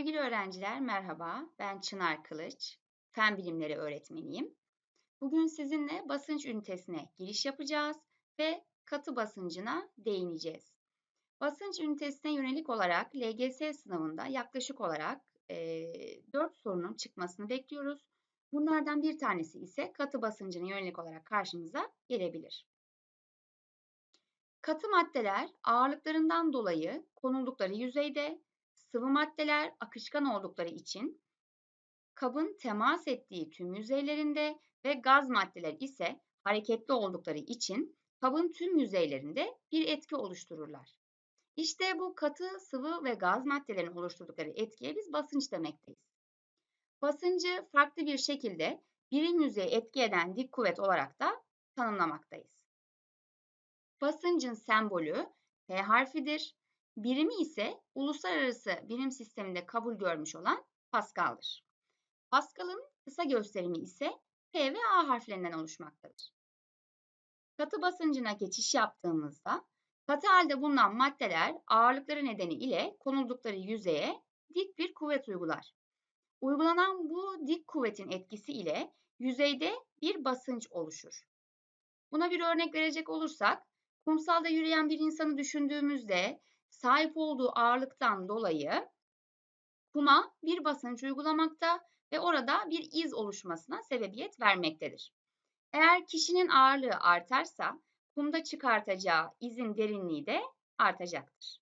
Sevgili öğrenciler merhaba. Ben Çınar Kılıç. Fen bilimleri öğretmeniyim. Bugün sizinle basınç ünitesine giriş yapacağız ve katı basıncına değineceğiz. Basınç ünitesine yönelik olarak LGS sınavında yaklaşık olarak e, 4 sorunun çıkmasını bekliyoruz. Bunlardan bir tanesi ise katı basıncına yönelik olarak karşımıza gelebilir. Katı maddeler ağırlıklarından dolayı konuldukları yüzeyde sıvı maddeler akışkan oldukları için kabın temas ettiği tüm yüzeylerinde ve gaz maddeler ise hareketli oldukları için kabın tüm yüzeylerinde bir etki oluştururlar. İşte bu katı, sıvı ve gaz maddelerin oluşturdukları etkiye biz basınç demekteyiz. Basıncı farklı bir şekilde birim yüzeye etki eden dik kuvvet olarak da tanımlamaktayız. Basıncın sembolü P harfidir. Birimi ise uluslararası birim sisteminde kabul görmüş olan Pascal'dır. Pascal'ın kısa gösterimi ise P ve A harflerinden oluşmaktadır. Katı basıncına geçiş yaptığımızda katı halde bulunan maddeler ağırlıkları nedeniyle konuldukları yüzeye dik bir kuvvet uygular. Uygulanan bu dik kuvvetin etkisi ile yüzeyde bir basınç oluşur. Buna bir örnek verecek olursak, kumsalda yürüyen bir insanı düşündüğümüzde sahip olduğu ağırlıktan dolayı kuma bir basınç uygulamakta ve orada bir iz oluşmasına sebebiyet vermektedir. Eğer kişinin ağırlığı artarsa kumda çıkartacağı izin derinliği de artacaktır.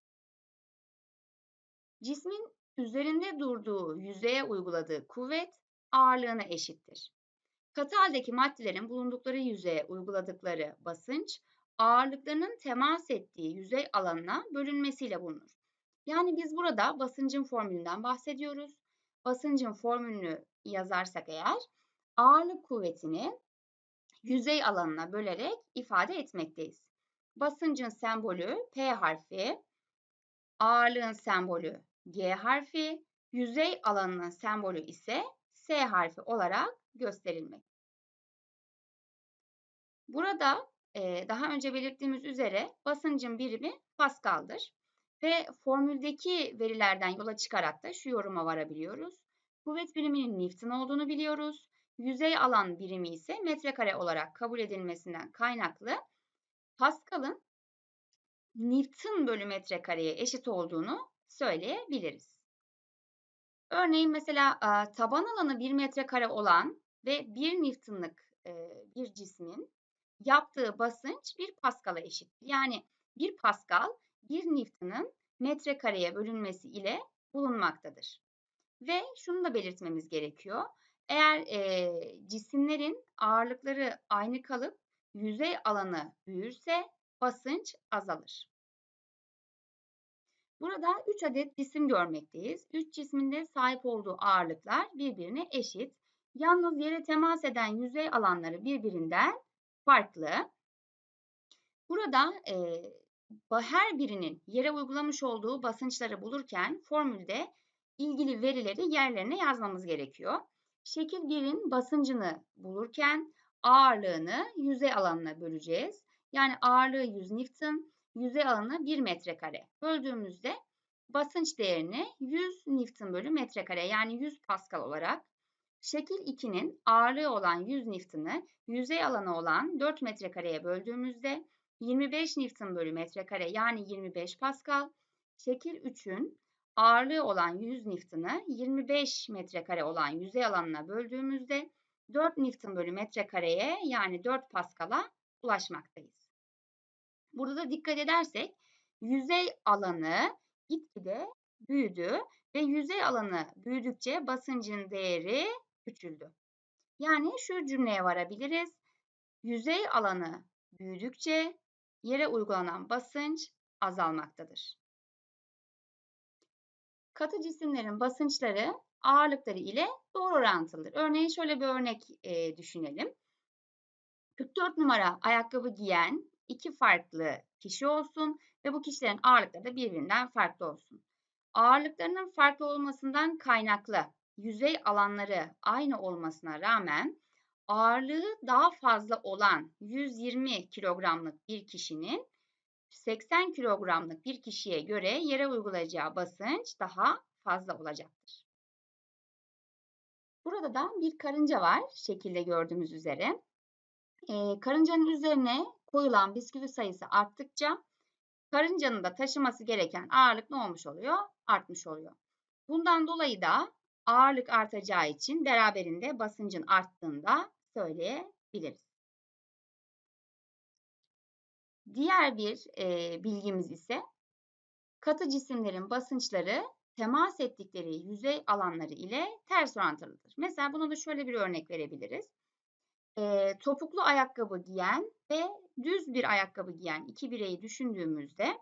Cismin üzerinde durduğu yüzeye uyguladığı kuvvet ağırlığına eşittir. Katı haldeki maddelerin bulundukları yüzeye uyguladıkları basınç ağırlıklarının temas ettiği yüzey alanına bölünmesiyle bulunur. Yani biz burada basıncın formülünden bahsediyoruz. Basıncın formülünü yazarsak eğer ağırlık kuvvetini yüzey alanına bölerek ifade etmekteyiz. Basıncın sembolü P harfi, ağırlığın sembolü G harfi, yüzey alanının sembolü ise S harfi olarak gösterilmek. Burada daha önce belirttiğimiz üzere basıncın birimi Pascal'dır. Ve formüldeki verilerden yola çıkarak da şu yoruma varabiliyoruz. Kuvvet biriminin Newton olduğunu biliyoruz. Yüzey alan birimi ise metrekare olarak kabul edilmesinden kaynaklı Pascal'ın Newton bölü metrekareye eşit olduğunu söyleyebiliriz. Örneğin mesela taban alanı 1 metrekare olan ve 1 Newton'lık bir cismin yaptığı basınç bir Pascal'a eşittir. Yani bir Pascal bir Newton'ın metrekareye bölünmesi ile bulunmaktadır. Ve şunu da belirtmemiz gerekiyor. Eğer e, cisimlerin ağırlıkları aynı kalıp yüzey alanı büyürse basınç azalır. Burada 3 adet cisim görmekteyiz. 3 cisminde sahip olduğu ağırlıklar birbirine eşit. Yalnız yere temas eden yüzey alanları birbirinden farklı. Burada e, her birinin yere uygulamış olduğu basınçları bulurken formülde ilgili verileri yerlerine yazmamız gerekiyor. Şekil 1'in basıncını bulurken ağırlığını yüzey alanına böleceğiz. Yani ağırlığı 100 Newton, yüzey alanı 1 metrekare. Böldüğümüzde basınç değerini 100 Newton bölü metrekare yani 100 Pascal olarak Şekil 2'nin ağırlığı olan 100 Newton'ı yüzey alanı olan 4 metrekareye böldüğümüzde 25 Newton bölü metrekare yani 25 Pascal. Şekil 3'ün ağırlığı olan 100 Newton'ı 25 metrekare olan yüzey alanına böldüğümüzde 4 Newton bölü metrekareye yani 4 Pascal'a ulaşmaktayız. Burada da dikkat edersek yüzey alanı gitgide büyüdü ve yüzey alanı büyüdükçe basıncın değeri küçüldü. Yani şu cümleye varabiliriz. Yüzey alanı büyüdükçe yere uygulanan basınç azalmaktadır. Katı cisimlerin basınçları ağırlıkları ile doğru orantılıdır. Örneğin şöyle bir örnek e, düşünelim. 44 numara ayakkabı giyen iki farklı kişi olsun ve bu kişilerin ağırlıkları da birbirinden farklı olsun. Ağırlıklarının farklı olmasından kaynaklı yüzey alanları aynı olmasına rağmen ağırlığı daha fazla olan 120 kilogramlık bir kişinin 80 kilogramlık bir kişiye göre yere uygulayacağı basınç daha fazla olacaktır. Burada da bir karınca var şekilde gördüğümüz üzere. Ee, karıncanın üzerine koyulan bisküvi sayısı arttıkça karıncanın da taşıması gereken ağırlık ne olmuş oluyor? Artmış oluyor. Bundan dolayı da ağırlık artacağı için beraberinde basıncın arttığında söyleyebiliriz. Diğer bir e, bilgimiz ise katı cisimlerin basınçları temas ettikleri yüzey alanları ile ters orantılıdır. Mesela buna da şöyle bir örnek verebiliriz. E, topuklu ayakkabı giyen ve düz bir ayakkabı giyen iki bireyi düşündüğümüzde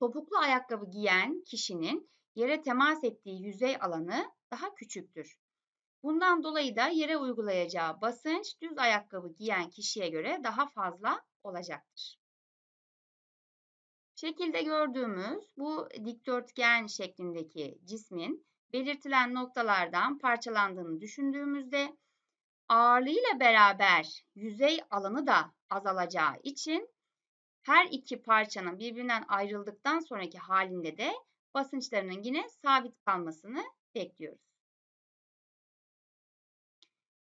topuklu ayakkabı giyen kişinin yere temas ettiği yüzey alanı daha küçüktür. Bundan dolayı da yere uygulayacağı basınç düz ayakkabı giyen kişiye göre daha fazla olacaktır. Şekilde gördüğümüz bu dikdörtgen şeklindeki cismin belirtilen noktalardan parçalandığını düşündüğümüzde ağırlığıyla beraber yüzey alanı da azalacağı için her iki parçanın birbirinden ayrıldıktan sonraki halinde de basınçlarının yine sabit kalmasını bekliyoruz.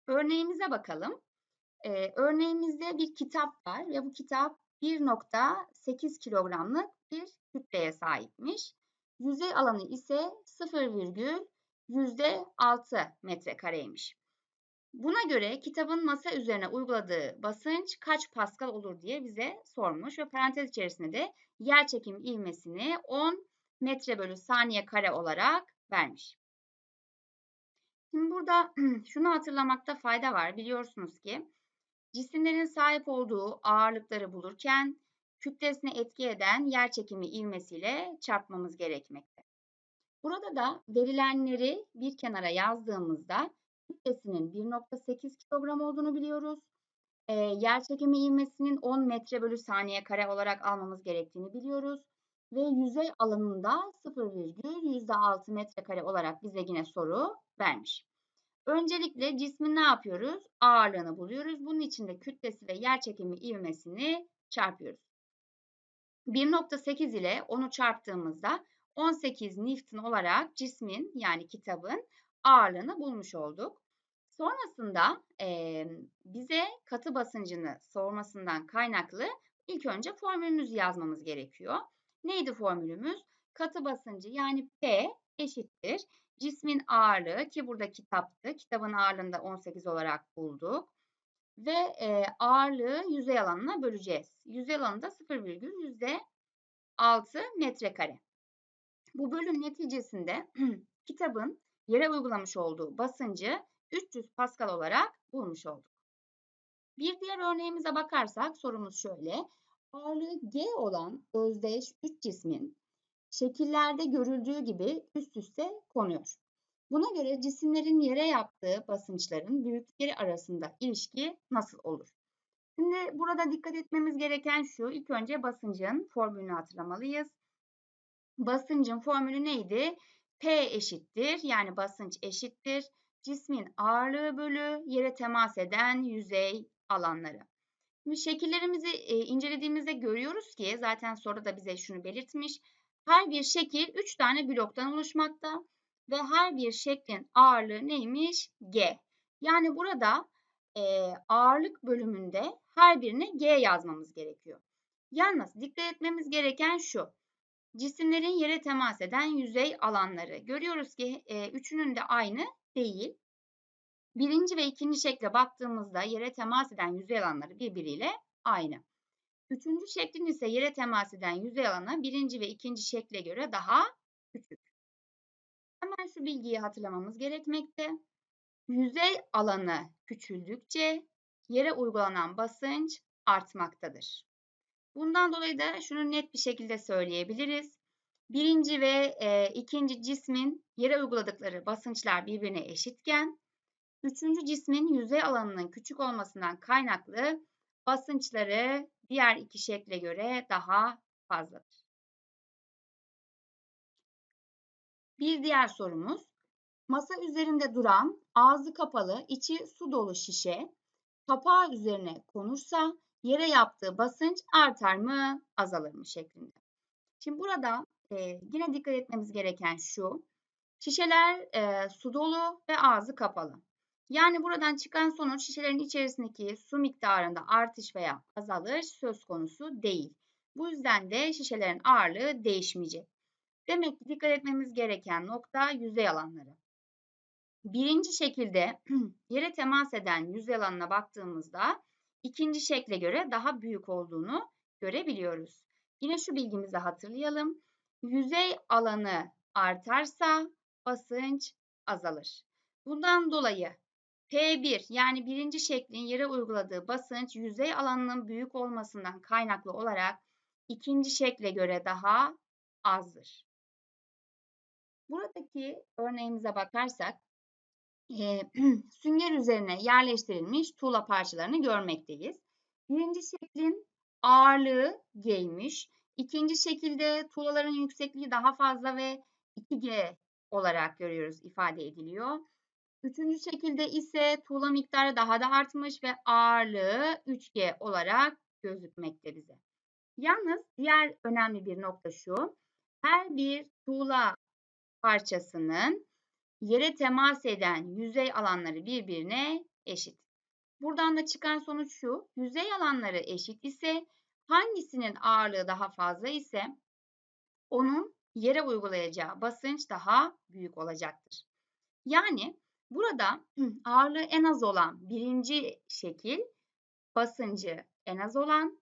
Örneğimize bakalım. Ee, örneğimizde bir kitap var ve bu kitap 1.8 kilogramlık bir kütleye sahipmiş. Yüzey alanı ise 0,6 metrekareymiş. Buna göre kitabın masa üzerine uyguladığı basınç kaç Pascal olur diye bize sormuş ve parantez içerisinde de yer çekim ivmesini 10 metre bölü saniye kare olarak vermiş. Şimdi burada şunu hatırlamakta fayda var. Biliyorsunuz ki cisimlerin sahip olduğu ağırlıkları bulurken kütlesine etki eden yer çekimi ivmesiyle çarpmamız gerekmekte. Burada da verilenleri bir kenara yazdığımızda kütlesinin 1.8 kilogram olduğunu biliyoruz. E, yer çekimi ivmesinin 10 metre bölü saniye kare olarak almamız gerektiğini biliyoruz. Ve yüzey alanında 0,6 metrekare olarak bize yine soru vermiş. Öncelikle cismin ne yapıyoruz? Ağırlığını buluyoruz. Bunun için de kütlesi ve yer çekimi ivmesini çarpıyoruz. 1.8 ile onu çarptığımızda 18 Newton olarak cismin yani kitabın ağırlığını bulmuş olduk. Sonrasında e, bize katı basıncını sormasından kaynaklı ilk önce formülümüzü yazmamız gerekiyor. Neydi formülümüz? Katı basıncı yani P eşittir. Cismin ağırlığı ki burada kitaptı. Kitabın ağırlığını da 18 olarak bulduk. Ve e, ağırlığı yüzey alanına böleceğiz. Yüzey alanı da 0,6 metrekare. Bu bölüm neticesinde kitabın yere uygulamış olduğu basıncı 300 Pascal olarak bulmuş olduk. Bir diğer örneğimize bakarsak sorumuz şöyle. Ağırlığı G olan özdeş 3 cismin şekillerde görüldüğü gibi üst üste konuyor. Buna göre cisimlerin yere yaptığı basınçların büyüklükleri arasında ilişki nasıl olur? Şimdi burada dikkat etmemiz gereken şu. İlk önce basıncın formülünü hatırlamalıyız. Basıncın formülü neydi? P eşittir yani basınç eşittir cismin ağırlığı bölü yere temas eden yüzey alanları. Şimdi şekillerimizi e, incelediğimizde görüyoruz ki zaten soru da bize şunu belirtmiş. Her bir şekil 3 tane bloktan oluşmakta ve her bir şeklin ağırlığı neymiş? G. Yani burada e, ağırlık bölümünde her birine G yazmamız gerekiyor. Yalnız dikkat etmemiz gereken şu. Cisimlerin yere temas eden yüzey alanları. Görüyoruz ki e, üçünün de aynı değil. Birinci ve ikinci şekle baktığımızda yere temas eden yüzey alanları birbiriyle aynı. Üçüncü şeklin ise yere temas eden yüzey alanı birinci ve ikinci şekle göre daha küçük. Hemen şu bilgiyi hatırlamamız gerekmekte. Yüzey alanı küçüldükçe yere uygulanan basınç artmaktadır. Bundan dolayı da şunu net bir şekilde söyleyebiliriz. Birinci ve e, ikinci cismin yere uyguladıkları basınçlar birbirine eşitken, üçüncü cismin yüzey alanının küçük olmasından kaynaklı basınçları diğer iki şekle göre daha fazladır. Bir diğer sorumuz, masa üzerinde duran ağzı kapalı, içi su dolu şişe kapağı üzerine konursa yere yaptığı basınç artar mı, azalır mı şeklinde. Şimdi burada e, yine dikkat etmemiz gereken şu. Şişeler e, su dolu ve ağzı kapalı. Yani buradan çıkan sonuç şişelerin içerisindeki su miktarında artış veya azalış söz konusu değil. Bu yüzden de şişelerin ağırlığı değişmeyecek. Demek ki dikkat etmemiz gereken nokta yüzey alanları. Birinci şekilde yere temas eden yüzey alanına baktığımızda ikinci şekle göre daha büyük olduğunu görebiliyoruz. Yine şu bilgimizi hatırlayalım. Yüzey alanı artarsa basınç azalır. Bundan dolayı P1 yani birinci şeklin yere uyguladığı basınç yüzey alanının büyük olmasından kaynaklı olarak ikinci şekle göre daha azdır. Buradaki örneğimize bakarsak e, sünger üzerine yerleştirilmiş tuğla parçalarını görmekteyiz. Birinci şeklin ağırlığı G'ymiş. İkinci şekilde tuğlaların yüksekliği daha fazla ve 2G olarak görüyoruz ifade ediliyor. Üçüncü şekilde ise tuğla miktarı daha da artmış ve ağırlığı 3G olarak gözükmekte bize. Yalnız diğer önemli bir nokta şu. Her bir tuğla parçasının yere temas eden yüzey alanları birbirine eşit. Buradan da çıkan sonuç şu. Yüzey alanları eşit ise hangisinin ağırlığı daha fazla ise onun yere uygulayacağı basınç daha büyük olacaktır. Yani burada ağırlığı en az olan birinci şekil basıncı en az olan,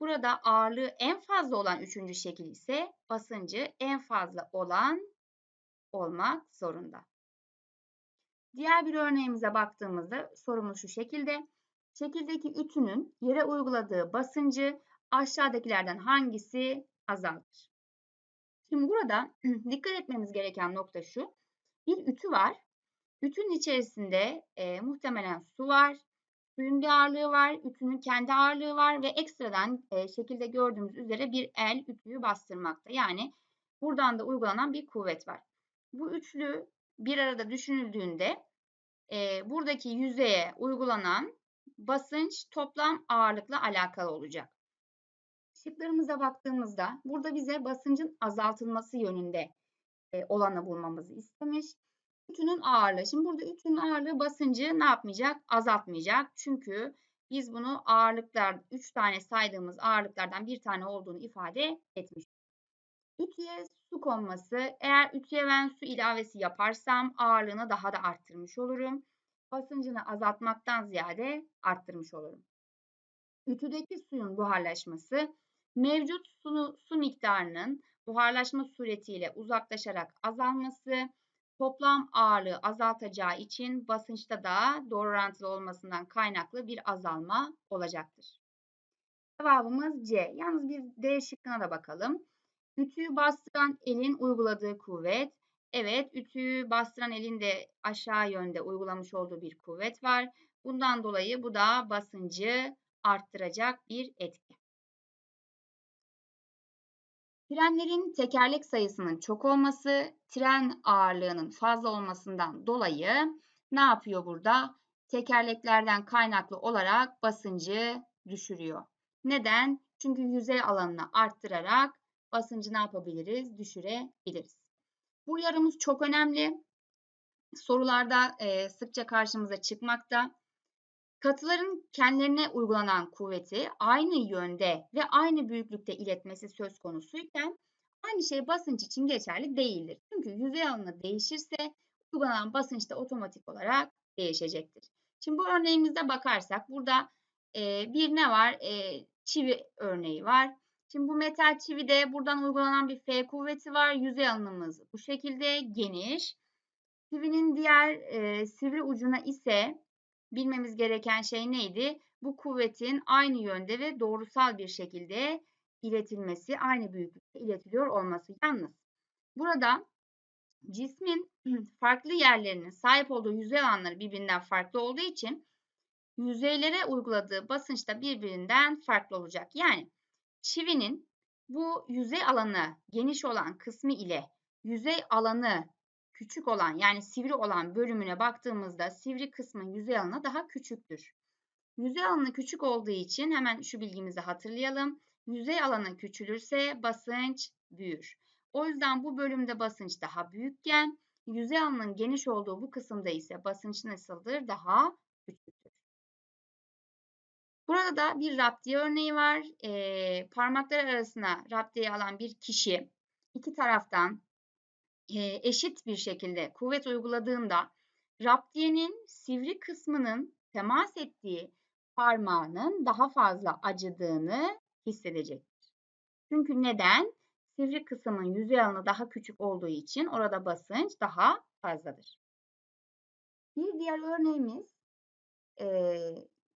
burada ağırlığı en fazla olan üçüncü şekil ise basıncı en fazla olan olmak zorunda. Diğer bir örneğimize baktığımızda sorumuz şu şekilde. Şekildeki ütünün yere uyguladığı basıncı aşağıdakilerden hangisi azaltır? Şimdi burada dikkat etmemiz gereken nokta şu. Bir ütü var. Ütünün içerisinde e, muhtemelen su var. Suyun bir ağırlığı var, ütünün kendi ağırlığı var ve ekstradan e, şekilde gördüğümüz üzere bir el ütüyü bastırmakta. Yani buradan da uygulanan bir kuvvet var. Bu üçlü bir arada düşünüldüğünde e, buradaki yüzeye uygulanan basınç toplam ağırlıkla alakalı olacak. Şıklarımıza baktığımızda burada bize basıncın azaltılması yönünde e, olanı bulmamızı istemiş. Ütünün ağırlığı. Şimdi burada ütünün ağırlığı basıncı ne yapmayacak? Azaltmayacak. Çünkü biz bunu ağırlıklar, 3 tane saydığımız ağırlıklardan bir tane olduğunu ifade etmiş. Ütüye su konması. Eğer ütüye ben su ilavesi yaparsam ağırlığını daha da arttırmış olurum. Basıncını azaltmaktan ziyade arttırmış olurum. Ütüdeki suyun buharlaşması mevcut su, su miktarının buharlaşma suretiyle uzaklaşarak azalması toplam ağırlığı azaltacağı için basınçta da doğru orantılı olmasından kaynaklı bir azalma olacaktır. Cevabımız C. Yalnız bir D şıkkına da bakalım. Ütüyü bastıran elin uyguladığı kuvvet. Evet, ütüyü bastıran elin de aşağı yönde uygulamış olduğu bir kuvvet var. Bundan dolayı bu da basıncı arttıracak bir etki. Trenlerin tekerlek sayısının çok olması, tren ağırlığının fazla olmasından dolayı ne yapıyor burada? Tekerleklerden kaynaklı olarak basıncı düşürüyor. Neden? Çünkü yüzey alanını arttırarak basıncı ne yapabiliriz? Düşürebiliriz. Bu uyarımız çok önemli. Sorularda sıkça karşımıza çıkmakta. Katıların kendilerine uygulanan kuvveti aynı yönde ve aynı büyüklükte iletmesi söz konusuyken aynı şey basınç için geçerli değildir. Çünkü yüzey alanı değişirse uygulanan basınç da otomatik olarak değişecektir. Şimdi bu örneğimizde bakarsak burada e, bir ne var? E, çivi örneği var. Şimdi bu metal çivide buradan uygulanan bir F kuvveti var. Yüzey alanımız bu şekilde geniş. Çivinin diğer e, sivri ucuna ise bilmemiz gereken şey neydi? Bu kuvvetin aynı yönde ve doğrusal bir şekilde iletilmesi, aynı büyüklükte iletiliyor olması. Yalnız burada cismin farklı yerlerinin sahip olduğu yüzey alanları birbirinden farklı olduğu için yüzeylere uyguladığı basınç da birbirinden farklı olacak. Yani çivinin bu yüzey alanı geniş olan kısmı ile yüzey alanı küçük olan yani sivri olan bölümüne baktığımızda sivri kısmın yüzey alanı daha küçüktür. Yüzey alanı küçük olduğu için hemen şu bilgimizi hatırlayalım. Yüzey alanı küçülürse basınç büyür. O yüzden bu bölümde basınç daha büyükken yüzey alanının geniş olduğu bu kısımda ise basınç nasıldır? Daha küçüktür. Burada da bir raptiye örneği var. E, parmaklar arasına raptiye alan bir kişi iki taraftan eşit bir şekilde kuvvet uyguladığında raptiyenin sivri kısmının temas ettiği parmağının daha fazla acıdığını hissedecektir. Çünkü neden? Sivri kısmın yüzey alanı daha küçük olduğu için orada basınç daha fazladır. Bir diğer örneğimiz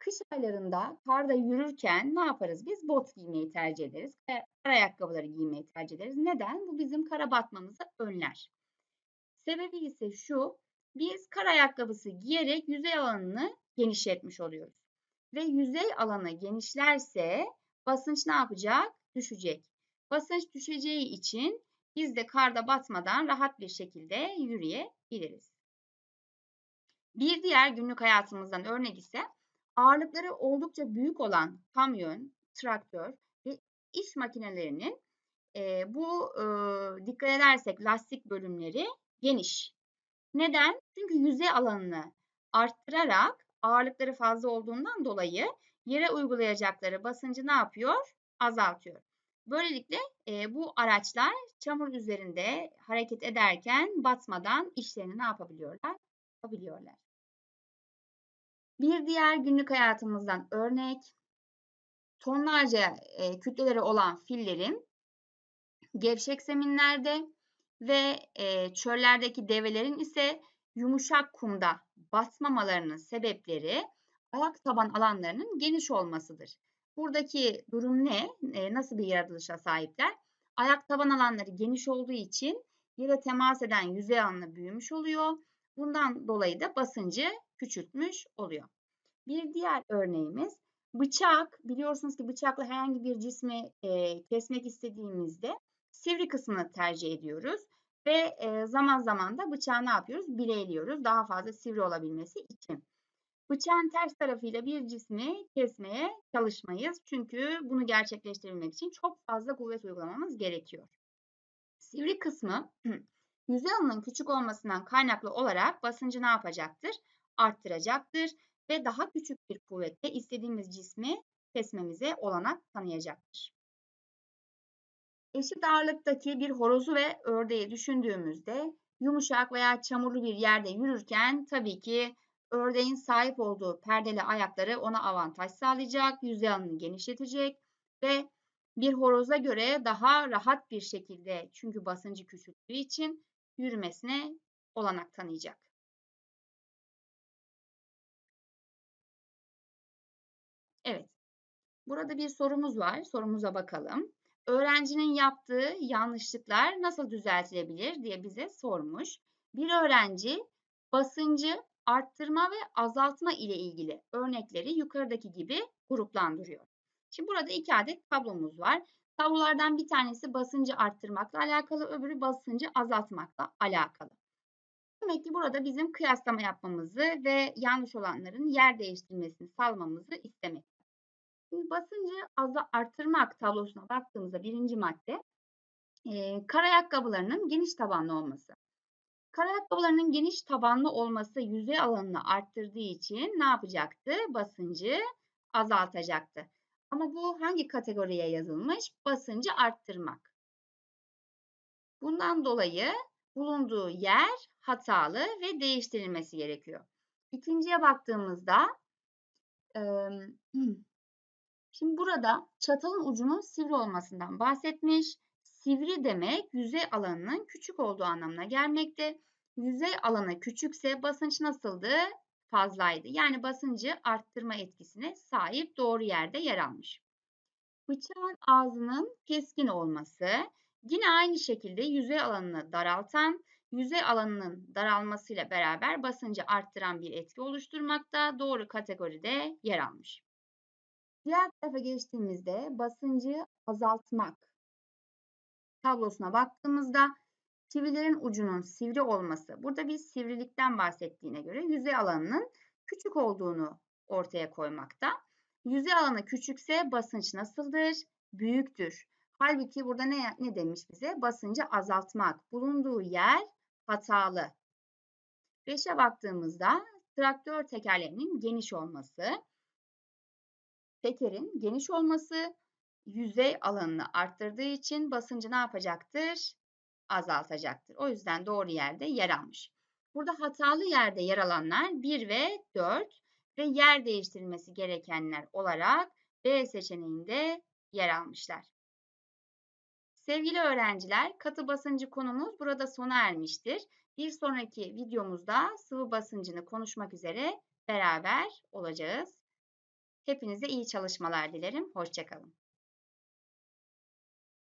kış aylarında karda yürürken ne yaparız biz? Bot giymeyi tercih ederiz. Kar ayakkabıları giymeyi tercih ederiz. Neden? Bu bizim kara batmamızı önler. Sebebi ise şu, biz kar ayakkabısı giyerek yüzey alanını genişletmiş oluyoruz. Ve yüzey alanı genişlerse basınç ne yapacak? Düşecek. Basınç düşeceği için biz de karda batmadan rahat bir şekilde yürüyebiliriz. Bir diğer günlük hayatımızdan örnek ise ağırlıkları oldukça büyük olan kamyon, traktör ve iş makinelerinin e, bu e, dikkat edersek lastik bölümleri geniş. Neden? Çünkü yüzey alanını arttırarak ağırlıkları fazla olduğundan dolayı yere uygulayacakları basıncı ne yapıyor? Azaltıyor. Böylelikle e, bu araçlar çamur üzerinde hareket ederken batmadan işlerini ne yapabiliyorlar? Yapabiliyorlar. Bir diğer günlük hayatımızdan örnek, tonlarca e, kütleleri olan fillerin gevşek zeminlerde ve e, çöllerdeki develerin ise yumuşak kumda basmamalarının sebepleri ayak taban alanlarının geniş olmasıdır. Buradaki durum ne? E, nasıl bir yaratılışa sahipler? Ayak taban alanları geniş olduğu için yere temas eden yüzey alanı büyümüş oluyor. Bundan dolayı da basıncı küçültmüş oluyor. Bir diğer örneğimiz bıçak. Biliyorsunuz ki bıçakla herhangi bir cismi e, kesmek istediğimizde sivri kısmını tercih ediyoruz. Ve e, zaman zaman da bıçağı ne yapıyoruz? Bileyliyoruz daha fazla sivri olabilmesi için. Bıçağın ters tarafıyla bir cismi kesmeye çalışmayız. Çünkü bunu gerçekleştirebilmek için çok fazla kuvvet uygulamamız gerekiyor. Sivri kısmı yüzey alanının küçük olmasından kaynaklı olarak basıncı ne yapacaktır? Arttıracaktır ve daha küçük bir kuvvetle istediğimiz cismi kesmemize olanak tanıyacaktır. Eşit ağırlıktaki bir horozu ve ördeği düşündüğümüzde yumuşak veya çamurlu bir yerde yürürken tabii ki ördeğin sahip olduğu perdeli ayakları ona avantaj sağlayacak, yüzey alanını genişletecek ve bir horoza göre daha rahat bir şekilde çünkü basıncı küçülttüğü için yürümesine olanak tanıyacak. Evet. Burada bir sorumuz var. Sorumuza bakalım. Öğrencinin yaptığı yanlışlıklar nasıl düzeltilebilir diye bize sormuş. Bir öğrenci basıncı arttırma ve azaltma ile ilgili örnekleri yukarıdaki gibi gruplandırıyor. Şimdi burada iki adet tablomuz var. Tablolardan bir tanesi basıncı arttırmakla alakalı, öbürü basıncı azaltmakla alakalı. Demek ki burada bizim kıyaslama yapmamızı ve yanlış olanların yer değiştirmesini sağlamamızı istemek. Şimdi basıncı azı arttırmak tablosuna baktığımızda birinci madde e, kar ayakkabılarının geniş tabanlı olması. Kar ayakkabılarının geniş tabanlı olması yüzey alanını arttırdığı için ne yapacaktı? Basıncı azaltacaktı. Ama bu hangi kategoriye yazılmış? Basıncı arttırmak. Bundan dolayı bulunduğu yer hatalı ve değiştirilmesi gerekiyor. İkinciye baktığımızda Şimdi burada çatalın ucunun sivri olmasından bahsetmiş. Sivri demek yüzey alanının küçük olduğu anlamına gelmekte. Yüzey alanı küçükse basınç nasıldı? Fazlaydı. Yani basıncı arttırma etkisine sahip doğru yerde yer almış. Bıçağın ağzının keskin olması yine aynı şekilde yüzey alanını daraltan, yüzey alanının daralmasıyla beraber basıncı arttıran bir etki oluşturmakta doğru kategoride yer almış. Diğer tarafa geçtiğimizde basıncı azaltmak tablosuna baktığımızda çivilerin ucunun sivri olması. Burada bir sivrilikten bahsettiğine göre yüzey alanının küçük olduğunu ortaya koymakta. Yüzey alanı küçükse basınç nasıldır? Büyüktür. Halbuki burada ne, ne demiş bize? Basıncı azaltmak. Bulunduğu yer hatalı. 5'e baktığımızda traktör tekerlerinin geniş olması. Tekerin geniş olması yüzey alanını arttırdığı için basıncı ne yapacaktır? Azaltacaktır. O yüzden doğru yerde yer almış. Burada hatalı yerde yer alanlar 1 ve 4 ve yer değiştirilmesi gerekenler olarak B seçeneğinde yer almışlar. Sevgili öğrenciler, katı basıncı konumuz burada sona ermiştir. Bir sonraki videomuzda sıvı basıncını konuşmak üzere beraber olacağız. Hepinize iyi çalışmalar dilerim. Hoşçakalın.